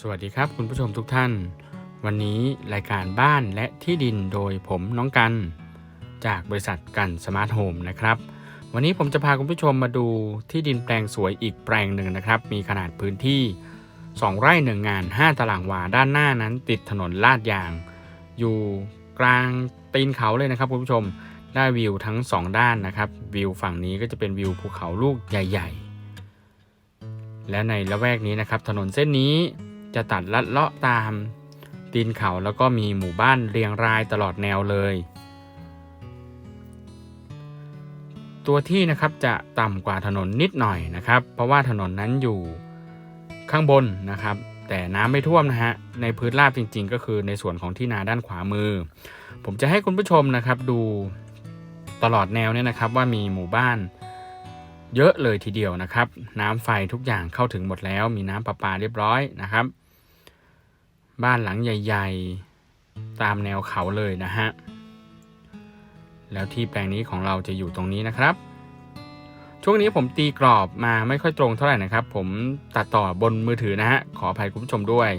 สวัสดีครับคุณผู้ชมทุกท่าน วันนี้รายการบ้านและที่ดินโดยผมน้องกัน จากบริษัทกันสมาร์ทโฮมนะครับ วันนี้ผมจะพาคุณผู้ชมมาดูที่ดินแปลงสวยอีกแปลงหนึ่งนะครับ มีขนาดพื้นที่ 2 ไร่หนึ่งงาน 5 ตารางวาด้านหน้านั้น ติดถนนลาดยาง อยู่กลางตีนเขาเลยนะครับคุณผู้ชมได้วิวทั้ง 2 ด้านนะครับ วิวฝั่งนี้ก็จะเป็นวิวภูเขาลูกใหญ่ ๆ และในละแวกนี้นะครับถนนเส้นนี้ จะตัดลัดเลาะตามตีนเขาแล้วก็มีหมู่บ้านเรียงรายตลอดแนวเลย ตัวที่นะครับจะต่ำกว่าถนนนิดหน่อยนะครับ เพราะว่าถนนนั้นอยู่ข้างบนนะครับ แต่น้ำไม่ท่วมนะฮะในพื้นราบจริง ๆ ก็คือในส่วนของที่นาด้านขวามือ ผมจะให้คุณผู้ชมนะครับดูตลอดแนวเนี่ยนะครับว่ามีหมู่บ้านเยอะเลยทีเดียวนะครับ น้ำไฟทุกอย่างเข้าถึงหมดแล้ว มีน้ำประปาเรียบร้อยนะครับ บ้านหลังใหญ่ ๆ ตามแนวเขาเลยนะฮะ แล้วที่แปลงนี้ของเราจะอยู่ตรงนี้นะครับ ช่วงนี้ผมตีกรอบมาไม่ค่อยตรงเท่าไหร่นะครับ ผมตัดต่อบนมือถือนะฮะ ขออภัยคุณผู้ชมด้วย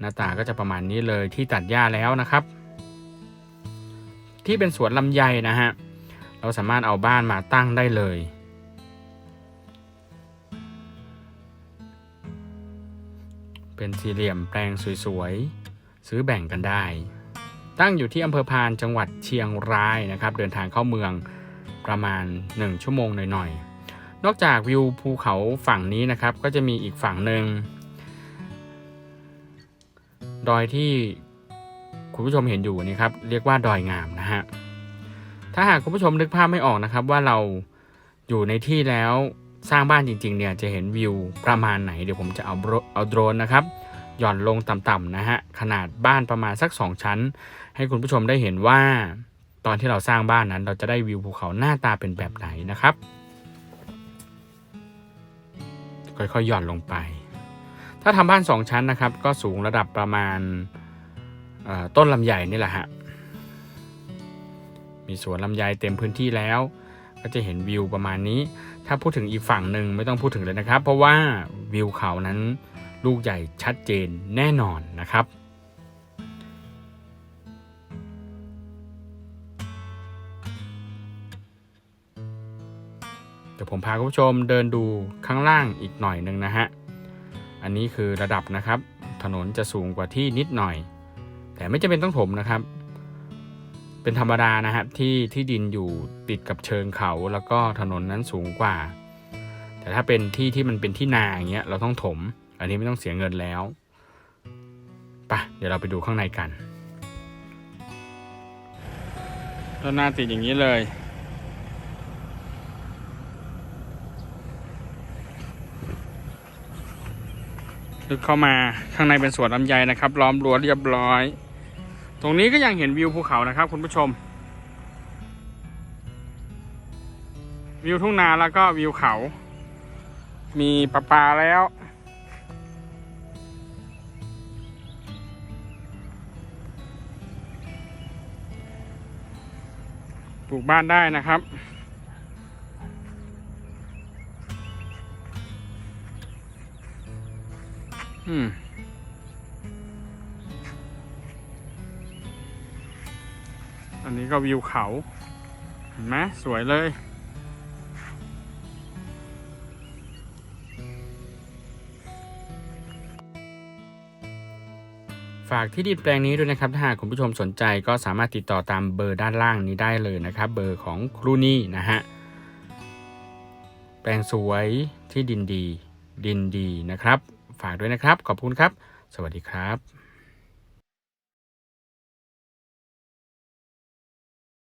หน้าตาก็จะประมาณนี้เลยที่ตัดหญ้าแล้วนะครับ ที่เป็นสวนลำไยนะฮะ เราสามารถเอาบ้านมาตั้งได้เลย เป็นสี่เหลี่ยมแปลงสวยๆ ซื้อแบ่งกันได้ ตั้งอยู่ที่อำเภอพานจังหวัดเชียงรายนะครับ เดินทางเข้าเมืองประมาณ 1 ชั่วโมงหน่อยๆ นอกจากวิวภูเขาฝั่งนี้นะครับ ก็จะมีอีกฝั่งหนึ่งดอยที่คุณผู้ชมเห็นอยู่นี่ครับเรียกว่าดอยงามนะฮะถ้าหากคุณผู้ชมนึกภาพไม่ออกนะครับว่าเราอยู่ในที่แล้ว สร้างบ้านจริงๆเนี่ยจะเห็นวิวประมาณไหนเดี๋ยวผมจะเอาโดรเอาโดรนนะครับหย่อนลงต่ำๆนะฮะขนาดบ้านประมาณสัก 2 ชั้น ให้คุณผู้ชมได้เห็นว่า ตอนที่เราสร้างบ้านนั้น เราจะได้วิวภูเขาหน้าตาเป็นแบบไหนนะครับ ค่อยๆหย่อนลงไป ถ้าทำบ้าน 2 ชั้นนะครับ ก็สูงระดับประมาณต้นลำไยนี่แหละฮะมีสวนลำไยเต็มพื้นที่แล้ว ก็จะเห็นวิวประมาณนี้ ถ้าพูดถึงอีกฝั่งหนึ่งไม่ต้องพูดถึงเลยนะครับ เพราะว่าวิวเขานั้นลูกใหญ่ชัดเจนแน่นอนนะครับเดี๋ยวผมพาคุณผู้ชมเดินดูข้างล่างอีกหน่อยหนึ่งนะฮะ อันนี้คือระดับนะครับ ถนนจะสูงกว่าที่นิดหน่อย แต่ไม่จำเป็นต้องถมนะครับ เป็นธรรมดานะครับที่ที่ดินอยู่ติดกับเชิงเขาแล้วก็ถนนนั้นสูงกว่า แต่ถ้าเป็นที่ที่มันเป็นที่นาอย่างเงี้ยเราต้องถม อันนี้ไม่ต้องเสียเงินแล้วปะเดี๋ยวเราไปดูข้างในกันต้นหน้าติดอย่างนี้เลย ลึกเข้ามาข้างในเป็นสวนลำไยนะครับ ล้อมรั้วเรียบร้อย ตรงนี้ก็ยังเห็นวิวภูเขานะครับ คุณผู้ชม วิวทุ่งนาแล้วก็วิวเขา มีปลาปลาแล้ว ปลูกบ้านได้นะครับอืม อันนี้ก็วิวเขา เห็นไหมสวยเลย ฝากที่ดินแปลงนี้ด้วยนะครับ ถ้าหากคุณผู้ชมสนใจก็สามารถติดต่อตามเบอร์ด้านล่างนี้ได้เลยนะครับ เบอร์ของครูนี่นะฮะ แปลงสวยที่ดินดี ดินดีนะครับ ฝากด้วยนะครับ ขอบคุณครับ สวัสดีครับ